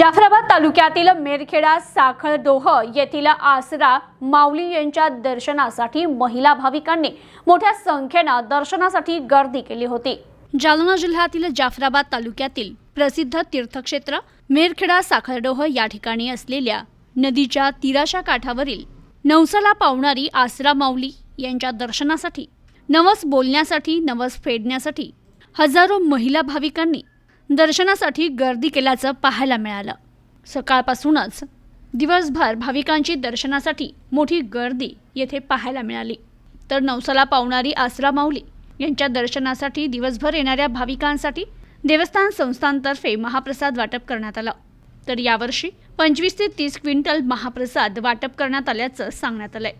जाफराबाद तालुक्यातील मेरखेडा साखळदोह येथील आसरा माऊली यांच्या दर्शनासाठी महिला भाविकांनी मोठ्या संख्येनं दर्शनासाठी गर्दी केली होती. जालना जिल्ह्यातील जाफराबाद तालुक्यातील प्रसिद्ध तीर्थक्षेत्र मेरखेडा साखळडोह या ठिकाणी असलेल्या नदीच्या तीराच्या काठावरील नवसाला पावणारी आसरा माऊली यांच्या दर्शनासाठी नवस बोलण्यासाठी नवस फेडण्यासाठी हजारो महिला भाविकांनी दर्शनासाठी गर्दी केल्याचं पाहायला मिळालं. सकाळपासूनच दिवसभर भाविकांची दर्शनासाठी मोठी गर्दी येथे पाहायला मिळाली. तर नवसाला पावणारी आसरा माऊली यांच्या दर्शनासाठी दिवसभर येणाऱ्या भाविकांसाठी देवस्थान संस्थांतर्फे महाप्रसाद वाटप करण्यात आलं. तर यावर्षी पंचवीस ते तीस क्विंटल महाप्रसाद वाटप करण्यात आल्याचं सांगण्यात आलंय.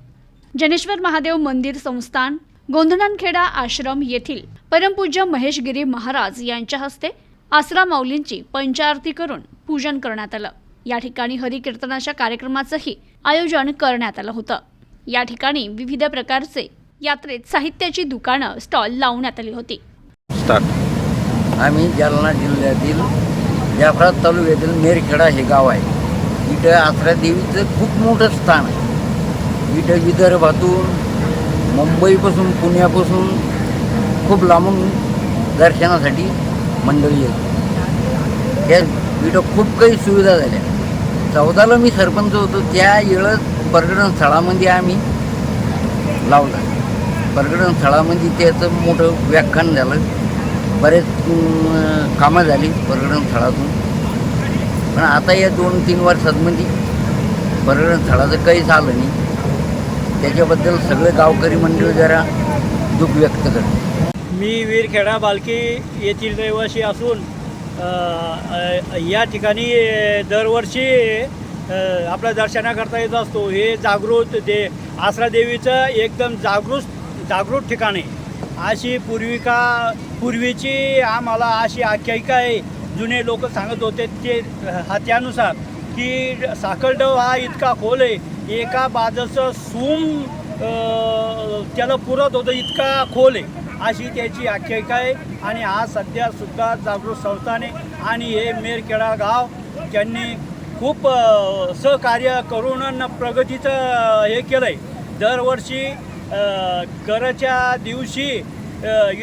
जनेश्वर महादेव मंदिर संस्थान गोंधळणखेडा आश्रम येथील परमपूज्य महेशगिरी महाराज यांच्या हस्ते आसरा माऊलींची पंचारती करून पूजन करण्यात आलं. या ठिकाणी हरिकीर्तनाच्या कार्यक्रमाचंही आयोजन करण्यात आलं होतं. या ठिकाणी विविध प्रकारचे यात्रेत साहित्याची दुकानं स्टॉल लावण्यात आली होती. आम्ही जालना जिल्ह्यातील जाफरात तालुक्यातील मेरखेडा हे गाव आहे. इथं आसरा देवीचं खूप मोठं स्थान आहे. इथं विदर्भातून मुंबईपासून पुण्यापासून खूप लांबून दर्शनासाठी मंडळी आहेत. त्या इथं खूप काही सुविधा झाल्या. चौदाला मी सरपंच होतो त्या येळत पर्यटन स्थळामध्ये आम्ही लावला. पर्यटन स्थळामध्ये त्याचं मोठं व्याख्यान झालं. बरेच कामं झाली पर्यटन स्थळातून. पण आता या दोन तीन वर्षांमध्ये पर्यटन स्थळाचं काही झालं नाही. त्याच्याबद्दल सगळे गावकरी मंडळी जरा दुःख व्यक्त करतात. मी वीरखेडा बालकी येथील रहिवासी असून या ठिकाणी दरवर्षी आपल्या दर्शनाकरता येत असतो. हे जागृत दे आसरा देवीचं एकदम जागृत जागृत ठिकाण आहे. अशी पूर्विका पूर्वीची आम्हाला अशी आख्यायिका आहे. जुने लोक सांगत होते ते हा त्यानुसार की साखरडव हा इतका खोल आहे. एका बाजूचं सूम त्याला पुरत होतं इतका खोल आहे. अशी त्याची आख्यायिका आहे. आणि आज सध्या सुद्धा जागृत संस्थाने आणि हे मेरखेडा गाव त्यांनी खूप सहकार्य करून न प्रगतीचं हे केलं आहे दरवर्षी अ, दिवशी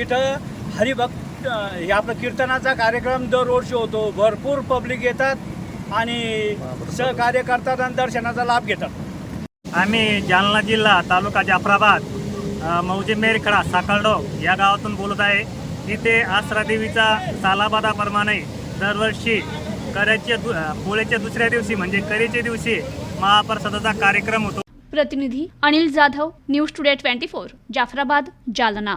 इथं हरिभक्त हे आपलं कीर्तनाचा कार्यक्रम दरवर्षी होतो. भरपूर पब्लिक येतात आणि सहकार्य करतात आणि दर्शनाचा लाभ घेतात. आम्ही जालना जिल्हा तालुका जाफराबाद मौजे मेरखडा साखळडोह या गावातून बोलत आहे. इथे आसरा देवीचा सालाबादाप्रमाणे दरवर्षी कराच्या दु पोळ्याच्या दुसऱ्या दिवशी म्हणजे करेच्या दिवशी महाप्रसादाचा कार्यक्रम होतो. प्रतिनिधी Anil Jadhav news today twenty four Jafrabad Jalna.